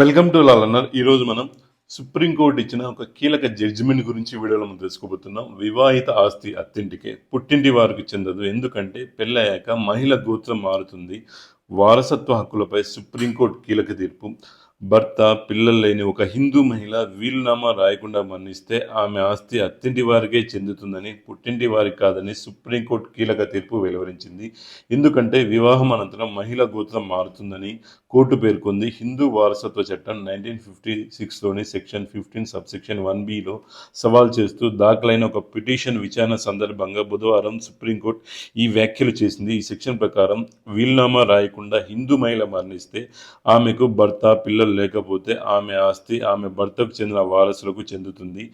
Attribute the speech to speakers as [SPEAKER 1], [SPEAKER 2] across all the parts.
[SPEAKER 1] Welcome to లాలన్నర్ ఈరోజు మనం supreme court ఇచ్చిన ఒక కీలక జడ్జిమెంట్ గురించి వీడియోలో మనం తెలుసుకోబోతున్నాం. వివాహిత ఆస్తి అత్తింటికే పుట్టింటి వారికి చెందదు. ఎందుకంటే పెళ్ళయ్యాక మహిళ గోత్రం మారుతుంది. వారసత్వ హక్కులపై సుప్రీంకోర్టు కీలక తీర్పు. భర్త పిల్లలు లేని ఒక హిందూ మహిళ వీలునామా రాయకుండా మరణిస్తే ఆమె ఆస్తి అత్తింటి వారికే చెందుతుందని పుట్టింటి వారికి కాదని సుప్రీంకోర్టు కీలక తీర్పు వెలువరించింది. ఎందుకంటే వివాహం అనంతరం మహిళ గోత్రం మారుతుందని కోర్టు పేర్కొంది. హిందూ వారసత్వ చట్టం నైన్టీన్ ఫిఫ్టీ సిక్స్లోని section fifteen subsection one below సవాల్ చేస్తూ దాఖలైన ఒక పిటిషన్ విచారణ సందర్భంగా బుధవారం సుప్రీంకోర్టు ఈ వ్యాఖ్యలు చేసింది. ఈ సెక్షన్ ప్రకారం వీలునామా రాయకుండా హిందూ మహిళ మరణిస్తే ఆమెకు భర్త పిల్లలు లేకపోతే ఆమె ఆస్తి ఆమె భర్తకు చెందిన వారసులకు చెందుతుంది.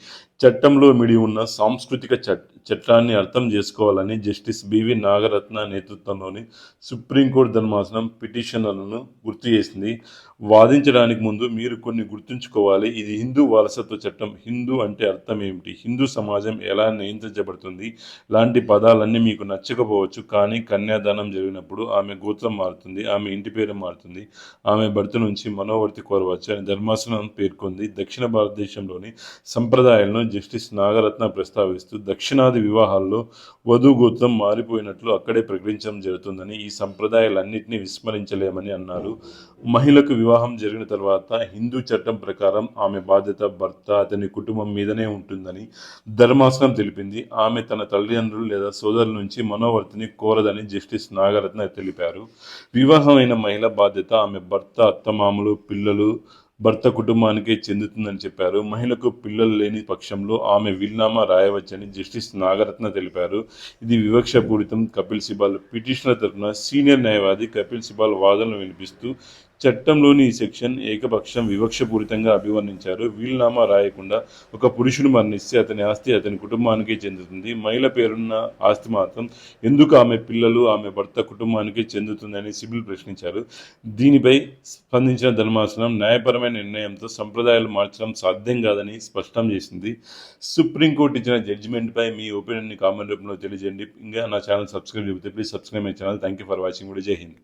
[SPEAKER 1] చట్టంలో మిడి ఉన్న సాంస్కృతిక చట్ చట్టాన్ని అర్థం చేసుకోవాలని జస్టిస్ బివి నాగరత్న నేతృత్వంలోని సుప్రీంకోర్టు ధర్మాసనం పిటిషనర్లను గుర్తు చేసింది. వాదించడానికి ముందు మీరు కొన్ని గుర్తుంచుకోవాలి. ఇది హిందూ వారసత్వ చట్టం. హిందూ అంటే అర్థం ఏమిటి? హిందూ సమాజం ఎలా నియంత్రించబడుతుంది? లాంటి పదాలన్నీ మీకు నచ్చకపోవచ్చు కానీ కన్యాదానం జరిగినప్పుడు ఆమె గోత్రం మారుతుంది ఆమె ఇంటి పేరు మారుతుంది ఆమె భర్త నుంచి మనోవర్తి కోరవచ్చు అని ధర్మాసనం పేర్కొంది. దక్షిణ భారతదేశంలోని సంప్రదాయాలను జస్టిస్ నాగరత్న ప్రస్తావిస్తూ దక్షిణాది వివాహాల్లో వధు గోత్రం మారిపోయినట్లు అక్కడే ప్రకటించడం జరుగుతుందని ఈ సంప్రదాయాలన్నింటినీ విస్మరించలేమని అన్నారు. మహిళకు వివాహం జరిగిన తర్వాత హిందూ చట్టం ప్రకారం ఆమె బాధ్యత భర్త అతని కుటుంబం మీదనే ఉంటుందని ధర్మాసనం తెలిపింది. ఆమె తన తల్లిదండ్రులు లేదా సోదరుల నుంచి మనోవర్తిని కోరదని జస్టిస్ నాగరత్న తెలిపారు. వివాహమైన మహిళ బాధ్యత ఆమె భర్త అత్తమామలు పిల్లలు భర్త కుటుంబానికే చెందుతుందని చెప్పారు. మహిళకు పిల్లలు లేని పక్షంలో ఆమె వీల్నామా రాయవచ్చని జస్టిస్ నాగరత్న తెలిపారు. ఇది వివక్షపూరితం కపిల్ సిబాల్ పిటిషనర్ తరఫున సీనియర్ న్యాయవాది కపిల్ సిబాల్ వాదనలు వినిపిస్తూ చట్టంలోని ఈ సెక్షన్ ఏకపక్షం వివక్షపూరితంగా అభివర్ణించారు. వీలునామా రాయకుండా ఒక పురుషుడు మరణిస్తే అతని ఆస్తి అతని కుటుంబానికే చెందుతుంది. మహిళ పేరున్న ఆస్తి మాత్రం ఎందుకు ఆమె పిల్లలు ఆమె భర్త కుటుంబానికే చెందుతుందని సిబిల్ ప్రశ్నించారు. దీనిపై స్పందించిన ధర్మాసనం న్యాయపరమైన నిర్ణయంతో సంప్రదాయాలు మార్చడం సాధ్యం కాదని స్పష్టం చేసింది. సుప్రీంకోర్టు ఇచ్చిన జడ్జిమెంట్పై మీ ఒపీనియన్ని కామెంట్ రూపంలో తెలియజేయండి. ఇంకా నా ఛానల్ సబ్స్క్రైబ్ చెబితే please subscribe my channel. Thank you for watching. కూడా జై హింద్.